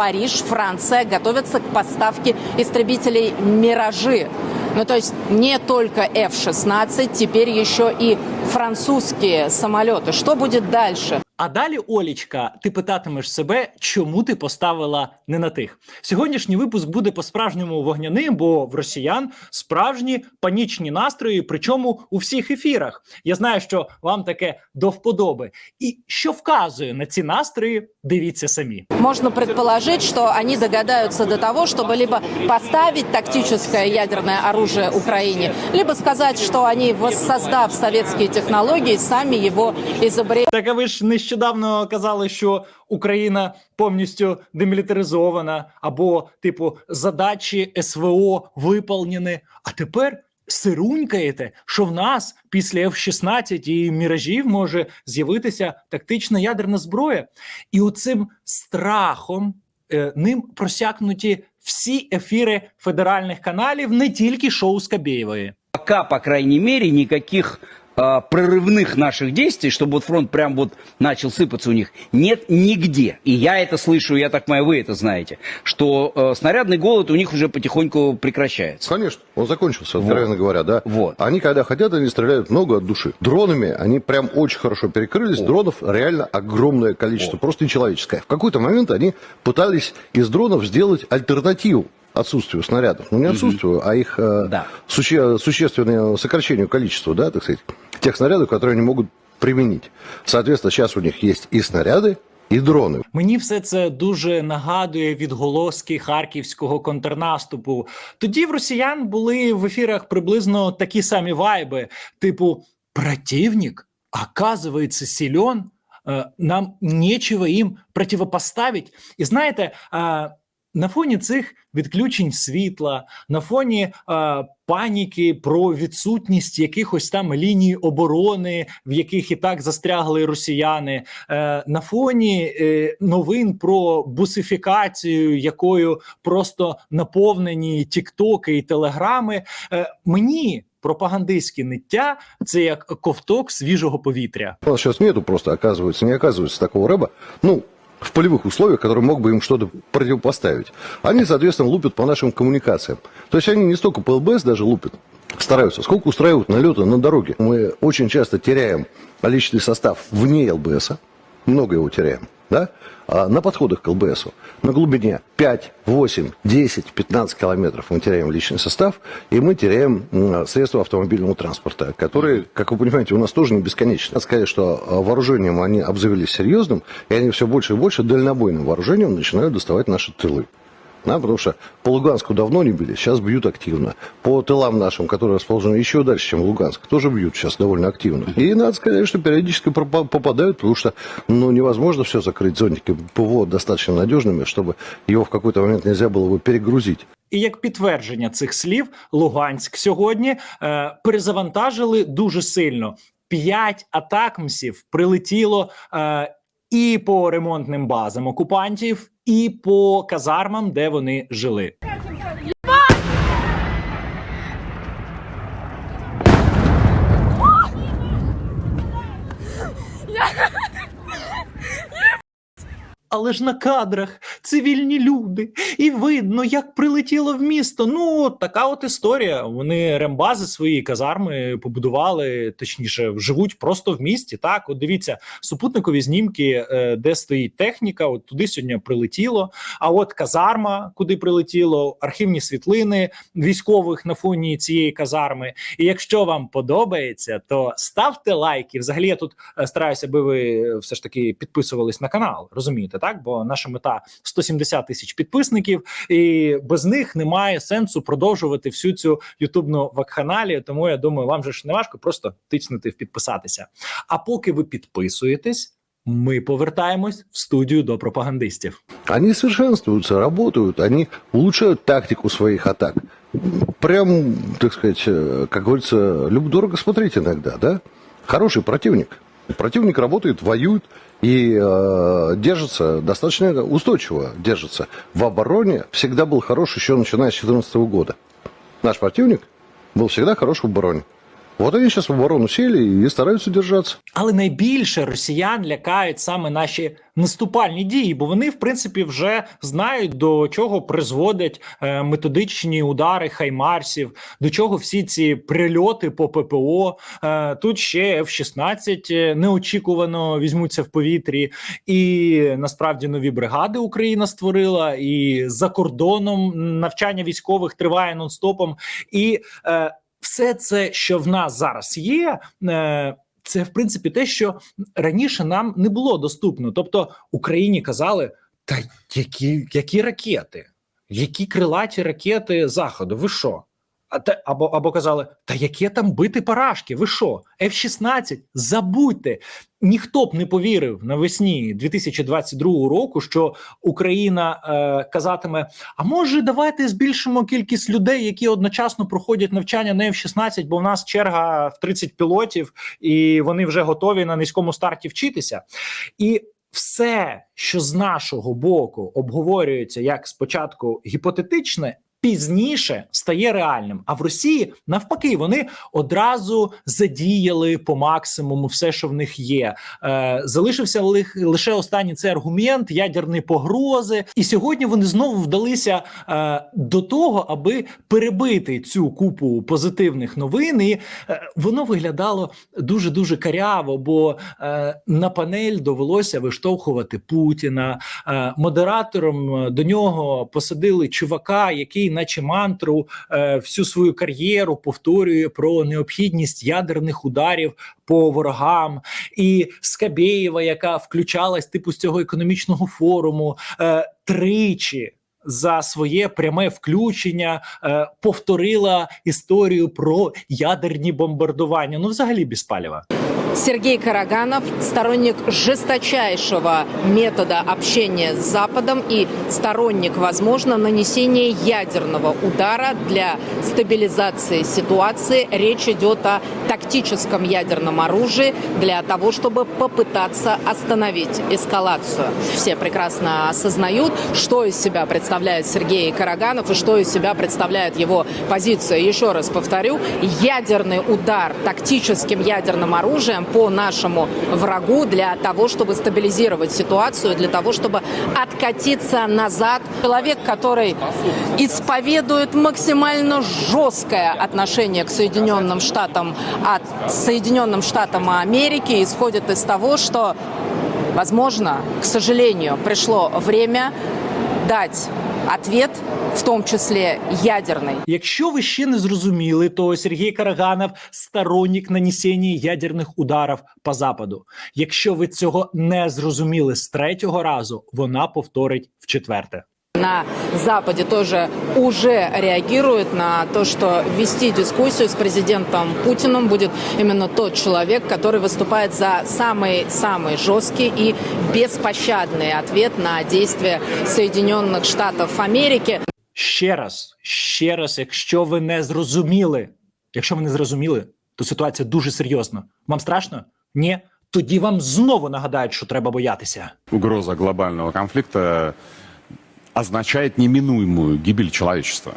Париж, Франция готовятся к поставке истребителей «Миражи». Ну, то есть не только F-16, теперь еще и французские самолеты. Что будет дальше? А далі, Олічка, ти питатимеш себе, чому ти поставила не на тих. Сьогоднішній випуск буде по-справжньому вогняним, бо в росіян справжні панічні настрої, причому у всіх ефірах. Я знаю, що вам таке до вподоби. І що вказує на ці настрої, дивіться самі. Можно предположить, что они догадаются до того, чтобы либо поставить тактическое ядерное оружие Украине, либо сказать, что они, воссоздав советские технологии, сами его изобрели. Так а ви ж нещодавно казали, що Україна повністю демілітаризована, або, типу, задачі СВО виповнені. А тепер сирунькаєте, що в нас після F-16 і міражів може з'явитися тактична ядерна зброя. І оцим страхом е, ним просякнуті всі ефіри федеральних каналів, не тільки шоу Скабєєвої. пока, по крайней мере, никаких а, прорывных наших действий, чтобы вот фронт прям вот начал сыпаться у них, нет нигде. И я это слышу, я так понимаю, вы это знаете, что э, снарядный голод у них уже потихоньку прекращается. Конечно, он закончился, Вот. откровенно говоря, да. Вот. Они, когда хотят, они стреляют много от души. Дронами они прям очень хорошо перекрылись. Вот. Дронов реально огромное количество, Вот. просто нечеловеческое. В какой-то момент они пытались из дронов сделать альтернативу отсутствию снарядов. Ну, не отсутствию, а их э, Да. суще- существенному сокращению количества, да, так сказать, тех снарядов, которые они могут применить. Соответственно, сейчас у них есть и снаряды, и дроны. Мені все це дуже нагадує відголоски харківського контрнаступу. Тоді в росіян були в ефірах приблизно такі самі вайби, типу противник, оказывается, силен, е, нам нечего їм противопоставить. І знаєте, е, на фоні цих відключень світла, на фоні е, паніки про відсутність якихось там ліній оборони, в яких і так застрягли росіяни, е, на фоні е, новин про бусифікацію, якою просто наповнені тіктоки і телеграми, е, мені. Пропагандистське ниття це як ковток свіжого повітря. У нас сейчас нету просто, оказывается, не оказывается такого рэба, ну, в полевых условиях, который мог бы им что-то противопоставить. Они, соответственно, лупят по нашим коммуникациям. То есть они не столько по ЛБС даже лупят, стараются, сколько устраивают налеты на дороге. Мы очень часто теряем личный состав вне ЛБСа, много его теряем, да, а на подходах к ЛБСу на глубине 5, 8, 10, 15 километров мы теряем личный состав, и мы теряем средства автомобильного транспорта, которые, как вы понимаете, у нас тоже не бесконечны. Надо сказать, что а, вооружением они обзавелись серьезным, и они все больше и больше дальнобойным вооружением начинают доставать наши тылы. Да, потому что по Луганску давно не били, сейчас бьют активно. По тылам нашим, которые расположены еще дальше, чем Луганск, тоже бьют сейчас довольно активно. И надо сказать, что периодически пропа- попадают, потому что ну, невозможно все закрыть зонтики ПВО достаточно надежными, чтобы его в какой-то момент нельзя было бы перегрузить. І як підтвердження цих слів, Луганськ сьогодні е, перезавантажили дуже сильно. П'ять атакмсів прилетіло е, і по ремонтним базам окупантів, і по казармам, де вони жили. Але ж на кадрах цивільні люди, і видно, як прилетіло в місто. Ну така от історія. Вони рембази свої казарми побудували, точніше, живуть просто в місті. Так, от дивіться, супутникові знімки, е, де стоїть техніка. От туди сьогодні прилетіло. А от казарма, куди прилетіло, архівні світлини військових на фоні цієї казарми. І якщо вам подобається, то ставте лайки. Взагалі, я тут е, стараюся, аби ви все ж таки підписувались на канал. Розумієте, так? Бо наша мета 170 тисяч підписників, і без них немає сенсу продовжувати всю цю ютубну вакханалію. Тому я думаю, вам же ж не важко просто тицнути в підписатися. А поки ви підписуєтесь, ми повертаємось в студію до пропагандистів. Они совершенствуются, работают, они улучшают тактику своих атак. Прям, так сказать, как говорится, люб-дорого смотреть иногда, да? Хороший противник. Противник работает, воюет и э, держится достаточно устойчиво, держится. В обороне всегда был хорош еще начиная с 2014 года. Наш противник был всегда хорош в обороне. Вот они сейчас в оборону сели и стараются держаться. Але найбільше росіян лякають саме наші наступальні дії, бо вони, в принципі, вже знають до чого призводять е, методичні удари хаймарсів, до чого всі ці прильоти по ППО. Е, тут ще F-16 е, неочікувано візьмуться в повітрі, і насправді нові бригади Україна створила, і за кордоном навчання військових триває нон-стопом. І е, все це, що в нас зараз є. Е, це в принципі те, що раніше нам не було доступно. Тобто Україні казали: та які, які ракети, які крилаті ракети заходу? Ви що? А те або або казали, та яке там бити парашки? Ви що? F-16? Забудьте. Ніхто б не повірив навесні 2022 року, що Україна е, казатиме: а може, давайте збільшимо кількість людей, які одночасно проходять навчання на F-16, бо в нас черга в 30 пілотів, і вони вже готові на низькому старті вчитися. І все, що з нашого боку обговорюється як спочатку гіпотетичне. Пізніше стає реальним, а в Росії навпаки вони одразу задіяли по максимуму все, що в них є. Е, залишився лише останній цей аргумент ядерні погрози, і сьогодні вони знову вдалися е, до того, аби перебити цю купу позитивних новин. І е, воно виглядало дуже дуже каряво, бо е, на панель довелося виштовхувати Путіна. Е, модератором е, до нього посадили чувака, який, наче мантру, е, всю свою кар'єру повторює про необхідність ядерних ударів по ворогам, і Скабєєва, яка включалась типу з цього економічного форуму, е, тричі. За своє пряме включення е, повторила історію про ядерні бомбардування. Ну, взагалі безпалєва. Сергей Караганов – сторонник жесточайшего метода общения с Западом и сторонник, возможно, нанесения ядерного удара для стабилизации ситуации. Речь идет о тактическом ядерном оружии для того, чтобы попытаться остановить эскалацию. Все прекрасно осознают, что из себя представляет Сергей Караганов и что из себя представляет его позиция. Еще раз повторю, ядерный удар тактическим ядерным оружием по нашему врагу для того, чтобы стабилизировать ситуацию, для того, чтобы откатиться назад. Человек, который исповедует максимально жесткое отношение к Соединенным Штатам от Соединенным Штатам Америки, исходит из того, что, возможно, к сожалению, пришло время дать ответ, в том числе ядерный. Якщо ви ще не зрозуміли, то Сергій Караганов сторонник нанесення ядерних ударів по западу. Якщо ви цього не зрозуміли з третього разу, вона повторить в четверте На Западе тоже уже реагируют на то, что вести дискуссию с президентом Путиным будет именно тот человек, который выступает за самый-самый жесткий и беспощадный ответ на действия Соединенных Штатов Америки. Ще раз, ще раз, якщо ви не зрозуміли, якщо ви не зрозуміли, то ситуація дуже серйозна. Вам страшно? Ні? Тоді вам знову нагадають, що треба боятися. угроза глобального конфликта означает неминуемую гибель человечества.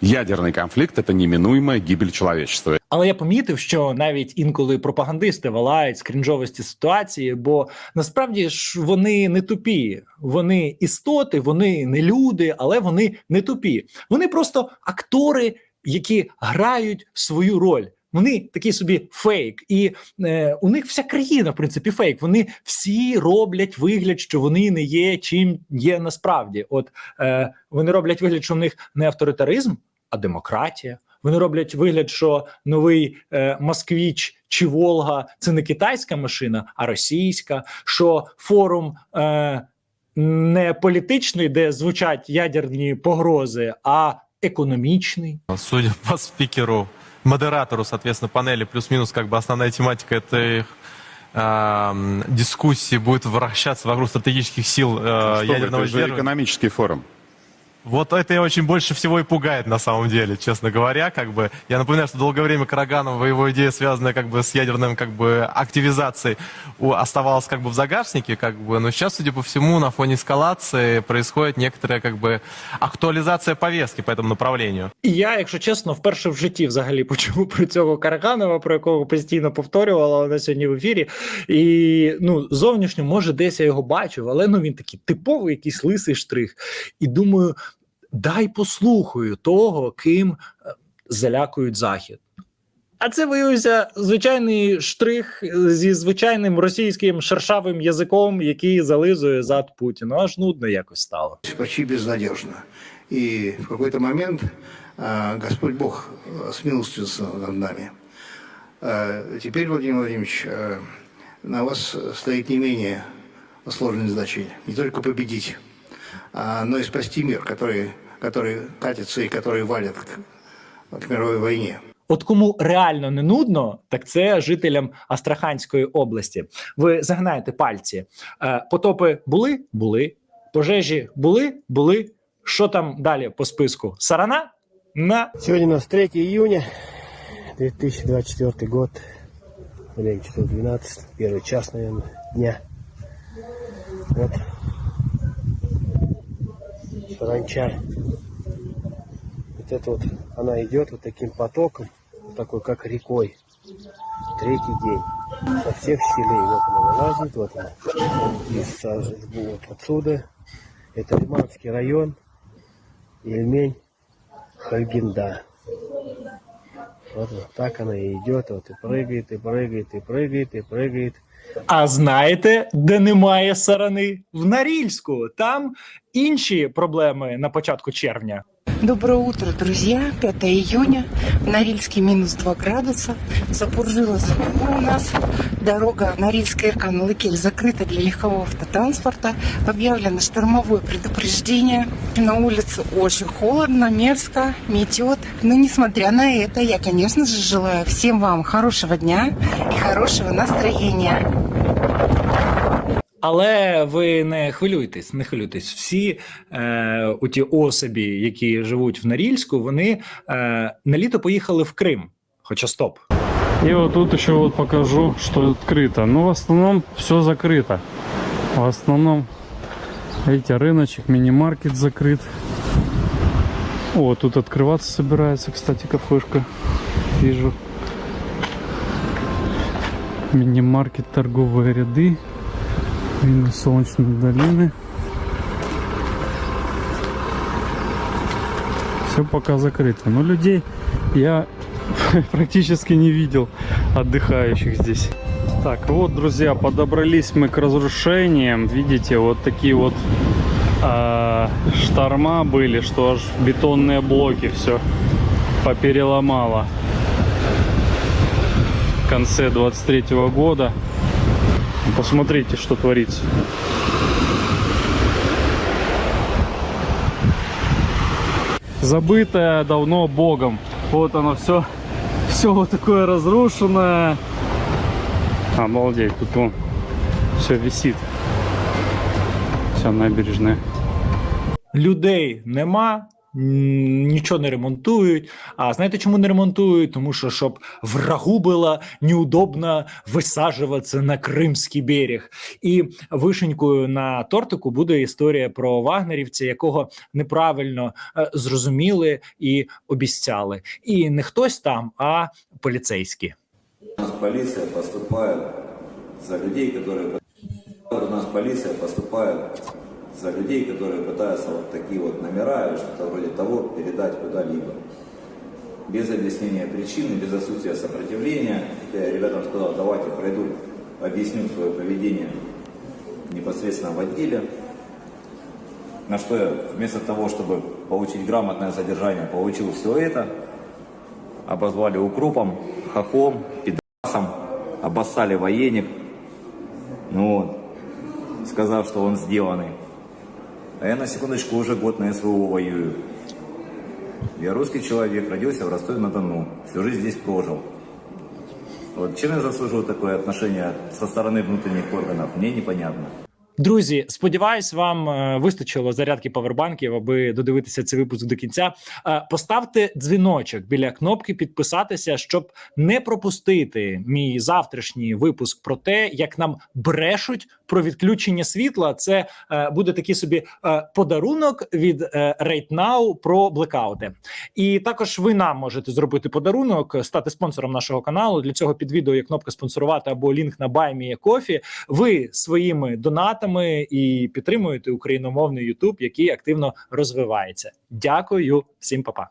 Ядерный конфликт – это неминуемая гибель человечества. Але я помітив, що навіть інколи пропагандисти валають з крінжовості ситуації, бо насправді ж вони не тупі, вони істоти, вони не люди, але вони не тупі. Вони просто актори, які грають свою роль. Вони такі собі фейк, і е, у них вся країна, в принципі, фейк. Вони всі роблять вигляд, що вони не є чим є насправді. От е, вони роблять вигляд, що в них не авторитаризм, а демократія. Вони роблять вигляд, що новий е, Москвіч чи Волга це не китайська машина, а російська. Що форум е, не політичний, де звучать ядерні погрози, а економічний. Судя по спикеру, модератору, соответственно, панели, плюс-минус, как бы основная тематика этой эм, дискуссии будет вращаться вокруг стратегических сил э, Что вы, ядерного это же сдерживания. экономический форум. Вот это и очень больше всего и пугает на самом деле, честно говоря. Как бы, я напоминаю, что долгое время Караганова, его идея, связанная как бы с ядерным как бы, активизацией, у- оставалась как бы в загашнике. Как бы, но сейчас, судя по всему, на фоне эскалации происходит некоторая как бы, актуализация повестки по этому направлению. І я, якщо чесно, вперше в житті взагалі почув про цього Караганова, про якого постійно повторювала на сьогодні в ефірі. І ну, зовнішньо, може, десь я його бачив, але ну він такий типовий, якийсь лисий штрих. І думаю, Дай послухаю того, ким е, залякують захід. А це виявився звичайний штрих зі звичайним російським шершавим язиком, який зализує зад Путіну. Аж нудно якось стало. почти безнадежно. И в какой-то момент Господь Бог а, над нами. Теперь, Владимир Владимирович, на вас стоит не менее сложная задача. Не только победить, но и спасти мир, который, который катится и который валит к, к мировой войне. От кому реально не нудно, так це жителям Астраханської області. Ви загнаєте пальці. Е, Потопи були? Були. Пожежі були? Були. Що там далі по списку? Сарана? На Сегодня у нас 3 июня 2024 год. Время часов 12, первый час, наверное, дня. Вот. Саранча. Вот это вот, она идет вот таким потоком, вот такой, как рекой. Третий день. Со всех щелей. Вот она вылазит, вот она. Из, вот отсюда. Это Лиманский район. Ельмень. Хальгинда. Вот, вот так она и идет, вот и прыгает, и прыгает, и прыгает, и прыгает. А знаєте, де немає сарани? В Нарільську. Там інші проблеми на початку червня. Доброе утро, друзья. 5 июня. В Норильске минус 2 градуса. Запуржило у нас. Дорога Норильская Иркан-Лыкель закрыта для легкового автотранспорта. Объявлено штормовое предупреждение. На улице очень холодно, мерзко, метет. Но несмотря на это, я, конечно же, желаю всем вам хорошего дня и хорошего настроения. Але ви не хвилюйтесь, не хвилюйтесь. Всі е, у ті особі, які живуть в Нарільську, вони е, на літо поїхали в Крим. Хоча стоп. И вот тут еще вот покажу, что открыто. Ну, в основном все закрыто. В основном, видите, рыночек, мини-маркет закрыт. О, тут открываться собирается, кстати, кафешка. Вижу. Мини-маркет, торговые ряды. Видно солнечные долины. Все пока закрыто. Но людей я практически не видел отдыхающих здесь. Так, вот, друзья, подобрались мы к разрушениям. Видите, вот такие вот а, шторма были, что аж бетонные блоки все попереломало. В конце 23 года. Посмотрите, что творится. Забытое давно Богом. Вот оно все, все вот такое разрушенное. Обалдеть, тут вон все висит. Вся набережная. Людей нема, нічого не ремонтують. А знаєте, чому не ремонтують? Тому що щоб врагу було неудобно висаджуватися на Кримський берег. І вишенькою на тортику буде історія про вагнерівця, якого неправильно е, зрозуміли і обіцяли. І не хтось там, а поліцейські. У нас полиция поступает за людей, которые... У нас полиция поступает за людей, которые пытаются вот такие вот номера или что-то вроде того передать куда-либо. Без объяснения причины, без отсутствия сопротивления. Я ребятам сказал, давайте пройду, объясню свое поведение непосредственно в отделе. На что я вместо того, чтобы получить грамотное задержание, получил все это. Обозвали укропом, хохлом, пидорасом, обоссали военник. Ну вот, сказав, что он сделанный. А я на секундочку уже год на СВО воюю. Я русский человек, родился в Ростове-на-Дону, всю жизнь здесь прожил. Вот чем я заслужил такое отношение со стороны внутренних органов, мне непонятно. Друзі, сподіваюсь, вам е, вистачило зарядки павербанків, аби додивитися цей випуск до кінця. Е, Поставте дзвіночок біля кнопки підписатися, щоб не пропустити мій завтрашній випуск про те, як нам брешуть про відключення світла. Це е, буде такий собі подарунок від Right Now про блекаути. І також ви нам можете зробити подарунок, стати спонсором нашого каналу. Для цього під відео є кнопка спонсорувати або лінк на BuyMeACoffee. Ви своїми донатами і підтримуєте україномовний YouTube, який активно розвивається. Дякую всім, па-па.